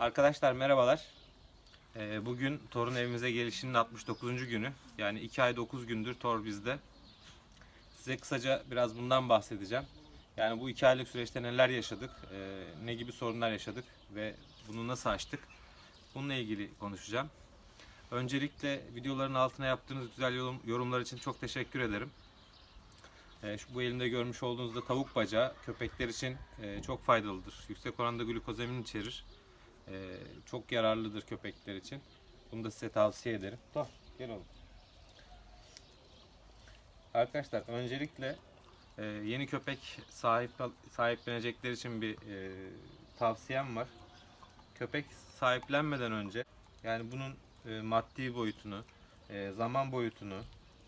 Arkadaşlar merhabalar. Ee, Bugün Thor'un evimize gelişinin 69. günü. Yani 2 ay 9 gündür Thor bizde. Size kısaca biraz bundan bahsedeceğim. Yani bu 2 aylık süreçte neler yaşadık, e, ne gibi sorunlar yaşadık ve bunu nasıl aştık? Bununla ilgili konuşacağım. Öncelikle videoların altına yaptığınız güzel yorum- yorumlar için çok teşekkür ederim. E, şu bu elimde görmüş olduğunuzda tavuk bacağı köpekler için e, çok faydalıdır. Yüksek oranda glukozamin içerir. Ee, çok yararlıdır köpekler için. Bunu da size tavsiye ederim. Dur, gel oğlum. Arkadaşlar öncelikle e, yeni köpek sahip sahiplenecekler için bir e, tavsiyem var. Köpek sahiplenmeden önce yani bunun e, maddi boyutunu, e, zaman boyutunu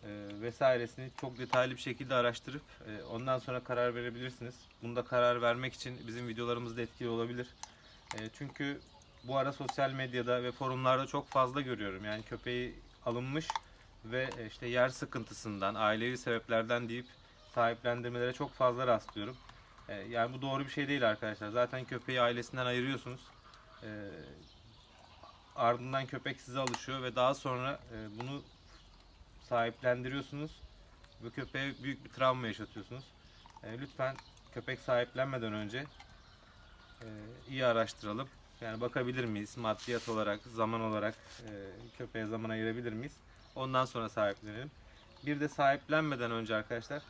e, vesairesini çok detaylı bir şekilde araştırıp e, ondan sonra karar verebilirsiniz. Bunda karar vermek için bizim videolarımız da etkili olabilir. E, çünkü bu ara sosyal medyada ve forumlarda çok fazla görüyorum. Yani köpeği alınmış ve e, işte yer sıkıntısından, ailevi sebeplerden deyip sahiplendirmelere çok fazla rastlıyorum. E, yani bu doğru bir şey değil arkadaşlar. Zaten köpeği ailesinden ayırıyorsunuz. Ardından köpek size alışıyor ve daha sonra bunu sahiplendiriyorsunuz ve köpeğe büyük bir travma yaşatıyorsunuz. Lütfen köpek sahiplenmeden önce iyi araştıralım. Yani bakabilir miyiz maddiyat olarak, zaman olarak e, köpeğe zaman ayırabilir miyiz? Ondan sonra sahiplenelim. Bir de sahiplenmeden önce arkadaşlar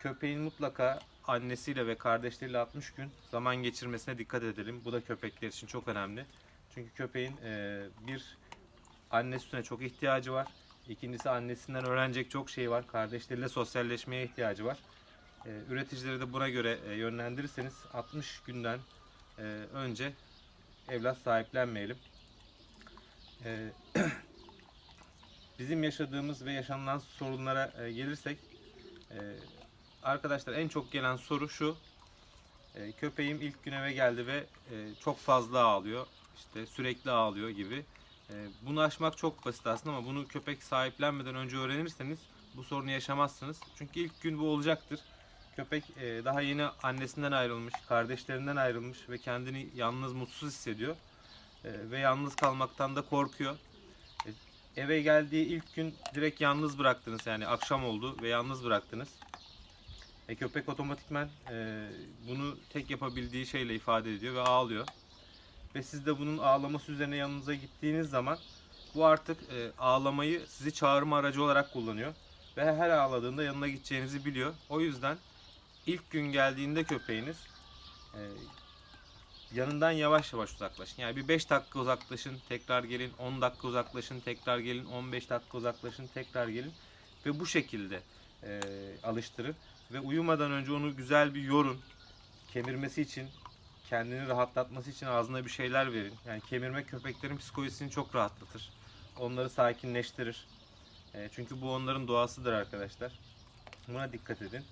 köpeğin mutlaka annesiyle ve kardeşleriyle 60 gün zaman geçirmesine dikkat edelim. Bu da köpekler için çok önemli. Çünkü köpeğin e, bir anne sütüne çok ihtiyacı var. İkincisi annesinden öğrenecek çok şey var. Kardeşleriyle sosyalleşmeye ihtiyacı var. E, üreticileri de buna göre yönlendirirseniz 60 günden e, önce evlat sahiplenmeyelim. E, bizim yaşadığımız ve yaşanılan sorunlara e, gelirsek e, arkadaşlar en çok gelen soru şu. E, köpeğim ilk gün eve geldi ve çok fazla ağlıyor işte sürekli ağlıyor gibi. Bunu aşmak çok basit aslında ama bunu köpek sahiplenmeden önce öğrenirseniz bu sorunu yaşamazsınız. Çünkü ilk gün bu olacaktır köpek e, daha yeni annesinden ayrılmış kardeşlerinden ayrılmış ve kendini yalnız mutsuz hissediyor E, ve yalnız kalmaktan da korkuyor E, eve geldiği ilk gün direkt yalnız bıraktınız yani akşam oldu ve yalnız bıraktınız e, köpek otomatikmen e, bunu tek yapabildiği şeyle ifade ediyor ve ağlıyor. Ve siz de bunun ağlaması üzerine yanınıza gittiğiniz zaman bu artık e, ağlamayı sizi çağırma aracı olarak kullanıyor. Ve her ağladığında yanına gideceğinizi biliyor. O yüzden ilk gün geldiğinde köpeğiniz e, yanından yavaş yavaş uzaklaşın. Yani bir 5 dakika uzaklaşın, tekrar gelin, 10 dakika uzaklaşın, tekrar gelin, 15 dakika uzaklaşın, tekrar gelin. Ve bu şekilde e, alıştırın. Ve uyumadan önce onu güzel bir yorun. Kemirmesi için, kendini rahatlatması için ağzına bir şeyler verin. Yani kemirmek köpeklerin psikolojisini çok rahatlatır. Onları sakinleştirir. E, çünkü bu onların doğasıdır arkadaşlar. Buna dikkat edin.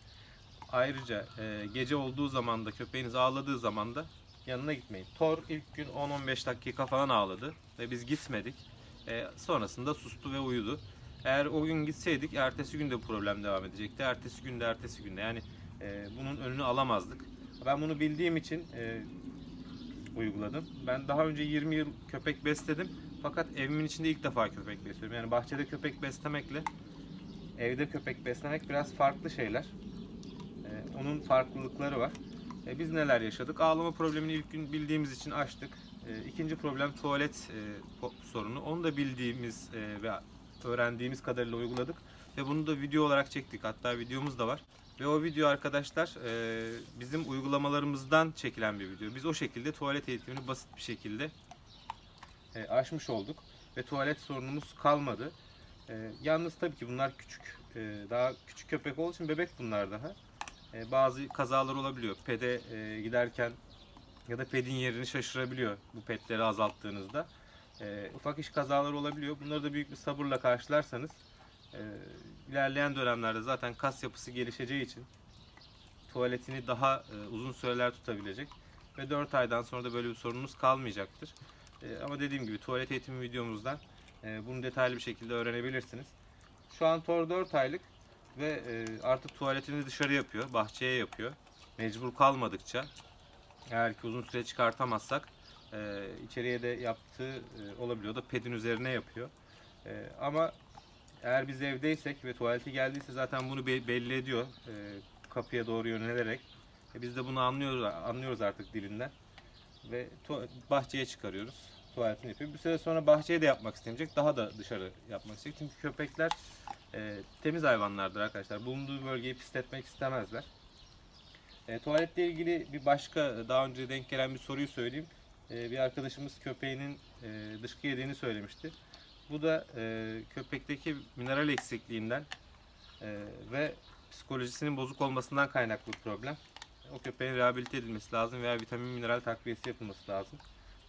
Ayrıca e, gece olduğu zaman da köpeğiniz ağladığı zaman da yanına gitmeyin. Thor ilk gün 10-15 dakika falan ağladı ve biz gitmedik. E, sonrasında sustu ve uyudu. Eğer o gün gitseydik ertesi gün de problem devam edecekti. Ertesi günde ertesi günde yani e, bunun önünü alamazdık. Ben bunu bildiğim için e, uyguladım. Ben daha önce 20 yıl köpek besledim. Fakat evimin içinde ilk defa köpek besliyorum. Yani bahçede köpek beslemekle evde köpek beslemek biraz farklı şeyler. Onun farklılıkları var. E, biz neler yaşadık? Ağlama problemini ilk gün bildiğimiz için açtık. E, ikinci problem tuvalet e, sorunu. Onu da bildiğimiz e, ve öğrendiğimiz kadarıyla uyguladık. Ve bunu da video olarak çektik. Hatta videomuz da var. Ve o video arkadaşlar e, bizim uygulamalarımızdan çekilen bir video. Biz o şekilde tuvalet eğitimini basit bir şekilde e, aşmış olduk. Ve tuvalet sorunumuz kalmadı. E, yalnız tabii ki bunlar küçük. e, daha küçük köpek olduğu için bebek bunlar daha. E, bazı kazalar olabiliyor. Pede e, giderken ya da pedin yerini şaşırabiliyor bu petleri azalttığınızda. E, ufak iş kazalar olabiliyor. Bunları da büyük bir sabırla karşılarsanız ilerleyen dönemlerde zaten kas yapısı gelişeceği için tuvaletini daha uzun süreler tutabilecek ve 4 aydan sonra da böyle bir sorunumuz kalmayacaktır. Ama dediğim gibi tuvalet eğitimi videomuzdan bunu detaylı bir şekilde öğrenebilirsiniz. Şu an Thor 4 aylık ve e, artık tuvaletini dışarı yapıyor, bahçeye yapıyor. Mecbur kalmadıkça eğer ki uzun süre çıkartamazsak e, içeriye de yaptığı e, olabiliyor. Da pedin üzerine yapıyor. Ama eğer biz evdeysek ve tuvaleti geldiyse zaten bunu be- belli ediyor kapıya doğru yönelerek. Biz de bunu anlıyoruz anlıyoruz artık dilinden ve bahçeye çıkarıyoruz. Tuvaletini yapıyor. Bir süre sonra bahçeye de yapmak istemeyecek. Daha da dışarı yapmak isteyecek. Çünkü köpekler e, temiz hayvanlardır arkadaşlar. Bulunduğu bölgeyi pisletmek istemezler. E, tuvaletle ilgili bir başka daha önce denk gelen bir soruyu söyleyeyim. E, bir arkadaşımız köpeğinin e, dışkı yediğini söylemişti. Bu da e, köpekteki mineral eksikliğinden e, ve psikolojisinin bozuk olmasından kaynaklı problem. O köpeğin rehabilite edilmesi lazım veya vitamin mineral takviyesi yapılması lazım.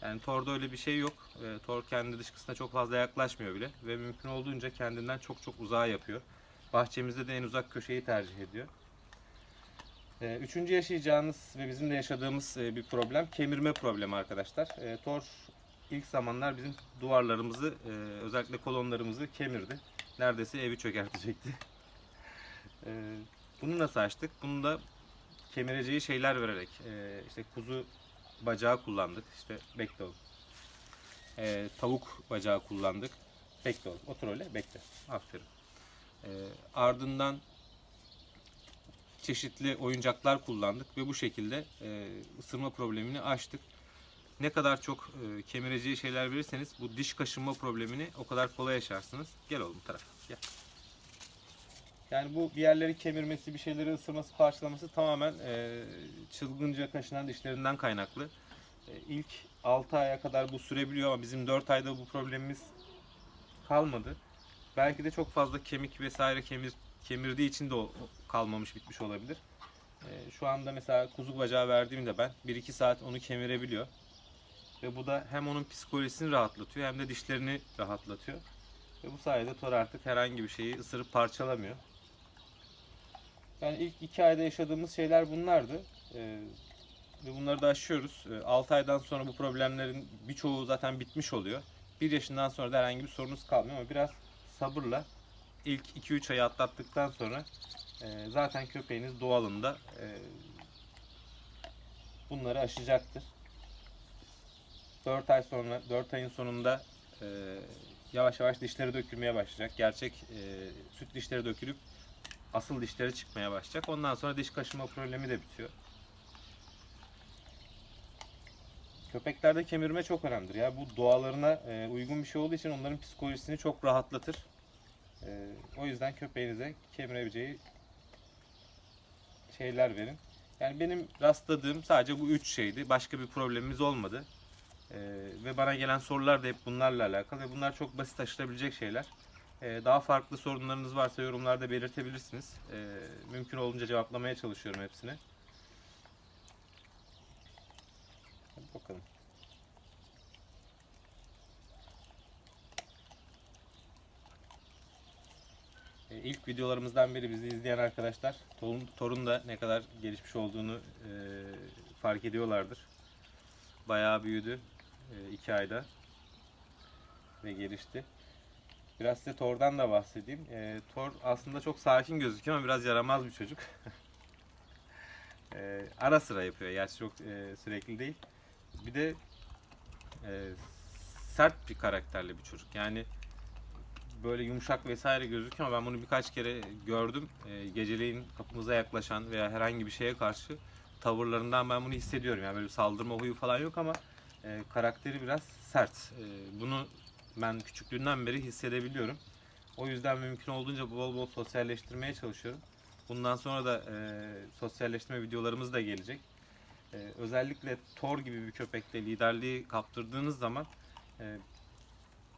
Yani Thor'da öyle bir şey yok. E, Thor kendi dışkısına çok fazla yaklaşmıyor bile ve mümkün olduğunca kendinden çok çok uzağa yapıyor. Bahçemizde de en uzak köşeyi tercih ediyor. E, Üçüncü yaşayacağınız ve bizim de yaşadığımız e, bir problem kemirme problemi arkadaşlar. E, Thor ilk zamanlar bizim duvarlarımızı e, özellikle kolonlarımızı kemirdi. Neredeyse evi çökertecekti. E, Bunu nasıl açtık? Bunu da kemireceği şeyler vererek e, işte kuzu bacağı kullandık. İşte oğlum. E, tavuk bacağı kullandık. Oğlum. Otur öyle bekle. Aferin. E, ardından çeşitli oyuncaklar kullandık ve bu şekilde e, ısırma problemini aştık. Ne kadar çok e, kemireceği şeyler verirseniz bu diş kaşınma problemini o kadar kolay yaşarsınız. Gel oğlum tarafa. Gel. Yani bu bir yerleri kemirmesi, bir şeyleri ısırması, parçalaması tamamen e, çılgınca kaşınan dişlerinden kaynaklı. E, ilk 6 aya kadar bu sürebiliyor ama bizim 4 ayda bu problemimiz kalmadı. Belki de çok fazla kemik vesaire kemir, kemirdiği için de o, kalmamış bitmiş olabilir. E, şu anda mesela kuzu bacağı verdiğimde ben 1-2 saat onu kemirebiliyor. Ve bu da hem onun psikolojisini rahatlatıyor hem de dişlerini rahatlatıyor. Ve bu sayede Thor artık herhangi bir şeyi ısırıp parçalamıyor. Yani ilk iki ayda yaşadığımız şeyler bunlardı. Ee, ve bunları da aşıyoruz. 6 aydan sonra bu problemlerin birçoğu zaten bitmiş oluyor. 1 yaşından sonra da herhangi bir sorunuz kalmıyor ama biraz sabırla ilk 2-3 ayı atlattıktan sonra e, zaten köpeğiniz doğalında e, bunları aşacaktır. 4 ay sonra, 4 ayın sonunda e, yavaş yavaş dişleri dökülmeye başlayacak. Gerçek süt dişleri dökülüp asıl dişleri çıkmaya başlayacak. Ondan sonra diş kaşıma problemi de bitiyor. Köpeklerde kemirme çok önemlidir. Ya bu doğalarına e, uygun bir şey olduğu için onların psikolojisini çok rahatlatır. E, o yüzden köpeğinize kemirebileceği şeyler verin. Yani benim rastladığım sadece bu üç şeydi. Başka bir problemimiz olmadı. E, ve bana gelen sorular da hep bunlarla alakalı ve bunlar çok basit aşılabilecek şeyler. Ee, Daha farklı sorunlarınız varsa yorumlarda belirtebilirsiniz. Ee, Mümkün olduğunca cevaplamaya çalışıyorum hepsini. Hadi bakalım. Ee, İlk videolarımızdan beri bizi izleyen arkadaşlar torun, torun da ne kadar gelişmiş olduğunu e, fark ediyorlardır. Bayağı büyüdü e, iki ayda ve gelişti. Biraz size Thor'dan da bahsedeyim. E, Thor aslında çok sakin gözüküyor ama biraz yaramaz bir çocuk. E, ara sıra yapıyor. Gerçi çok e, sürekli değil. Bir de e, sert bir karakterli bir çocuk. Yani böyle yumuşak vesaire gözüküyor ama ben bunu birkaç kere gördüm. E, geceleyin kapımıza yaklaşan veya herhangi bir şeye karşı tavırlarından ben bunu hissediyorum. Yani böyle bir saldırma huyu falan yok ama e, karakteri biraz sert. E, bunu ben küçüklüğünden beri hissedebiliyorum. O yüzden mümkün olduğunca bol bol sosyalleştirmeye çalışıyorum. Bundan sonra da e, sosyalleştirme videolarımız da gelecek. E, özellikle Thor gibi bir köpekte liderliği kaptırdığınız zaman e,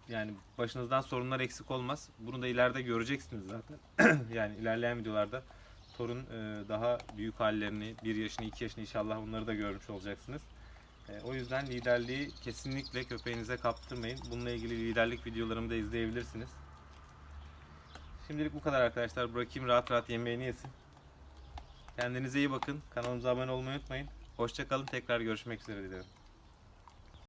yani başınızdan sorunlar eksik olmaz. Bunu da ileride göreceksiniz zaten. yani ilerleyen videolarda Thor'un e, daha büyük hallerini, 1 yaşını, 2 yaşını inşallah bunları da görmüş olacaksınız. E, O yüzden liderliği kesinlikle köpeğinize kaptırmayın. Bununla ilgili liderlik videolarımı da izleyebilirsiniz. Şimdilik bu kadar arkadaşlar. Bırakayım rahat rahat yemeğini yesin. Kendinize iyi bakın. Kanalımıza abone olmayı unutmayın. Hoşçakalın. Tekrar görüşmek üzere dilerim.